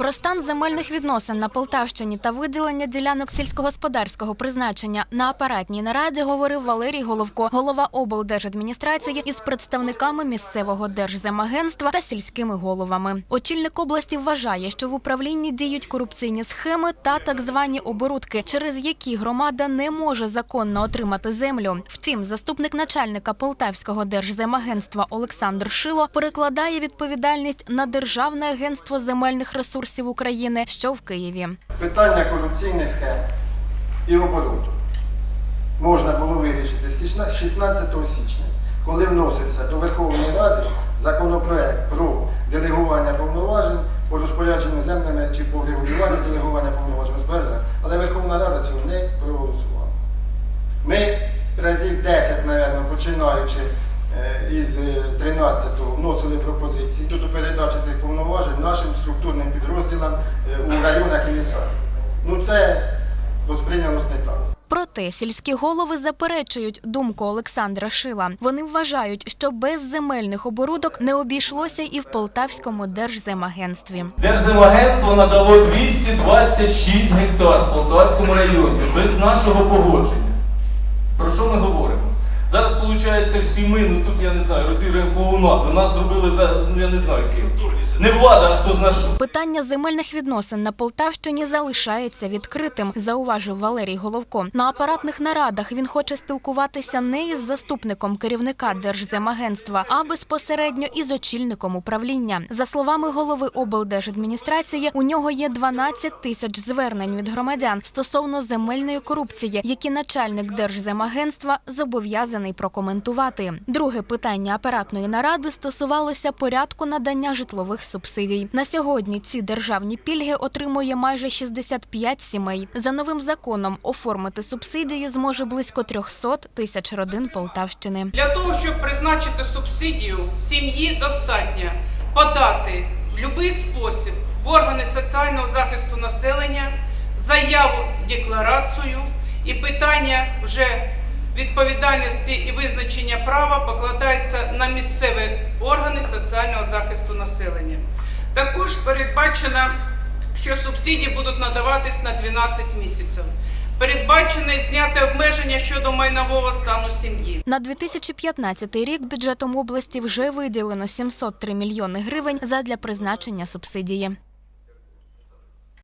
Про стан земельних відносин на Полтавщині та виділення ділянок сільськогосподарського призначення на апаратній нараді говорив Валерій Головко, голова облдержадміністрації із представниками місцевого держземагентства та сільськими головами. Очільник області вважає, що в управлінні діють корупційні схеми та так звані оборудки, через які громада не може законно отримати землю. Втім, заступник начальника Полтавського держземагентства Олександр Шило перекладає відповідальність на Державне агентство земельних ресурсів України, що в Києві. Питання корупційних схем і обороту можна було вирішити з 16 січня, коли вносився до Верховної Ради законопроект про делегування повноважень по розпорядженню землями чи по врегулюванню делегування повноважень розпорядження, але Верховна Рада цього не проголосувала. Ми разів 10, мабуть, починаючи із 13-го, вносили пропозиції щодо передачі цих повноважень нашим структурним підрозділам е, у районах і містах. Ну це восприйнялось не так. Проте сільські голови заперечують думку Олександра Шила. Вони вважають, що без земельних оборудок не обійшлося і в Полтавському держземагентстві. Держземагентство надало 226 гектар в Полтавському районі без нашого погодження. Про що ми говоримо? Зараз, виходить, всі ми, ну тут я не знаю, розіграємо клоунаду. Нас зробили за, ну я не знаю ким. Не влада, а хто зна що. Питання земельних відносин на Полтавщині залишається відкритим, зауважив Валерій Головко. На апаратних нарадах він хоче спілкуватися не із заступником керівника Держземагентства, а безпосередньо із очільником управління. За словами голови облдержадміністрації, у нього є 12 тисяч звернень від громадян стосовно земельної корупції, які начальник Держземагентства зобов'язаний прокоментувати. Друге питання апаратної наради стосувалося порядку надання житлових субсидій. На сьогодні ці державні пільги отримує майже 65 сімей. За новим законом оформити субсидію зможе близько 300 тисяч родин Полтавщини. Для того, щоб призначити субсидію, сім'ї достатньо подати в будь-який спосіб в органи соціального захисту населення заяву, декларацію і питання вже відповідальності і визначення права покладається на місцеві органи соціального захисту населення. Також передбачено, що субсидії будуть надаватись на 12 місяців. Передбачено зняти обмеження щодо майнового стану сім'ї. На 2015 рік бюджетом області вже виділено 703 мільйони гривень задля призначення субсидії.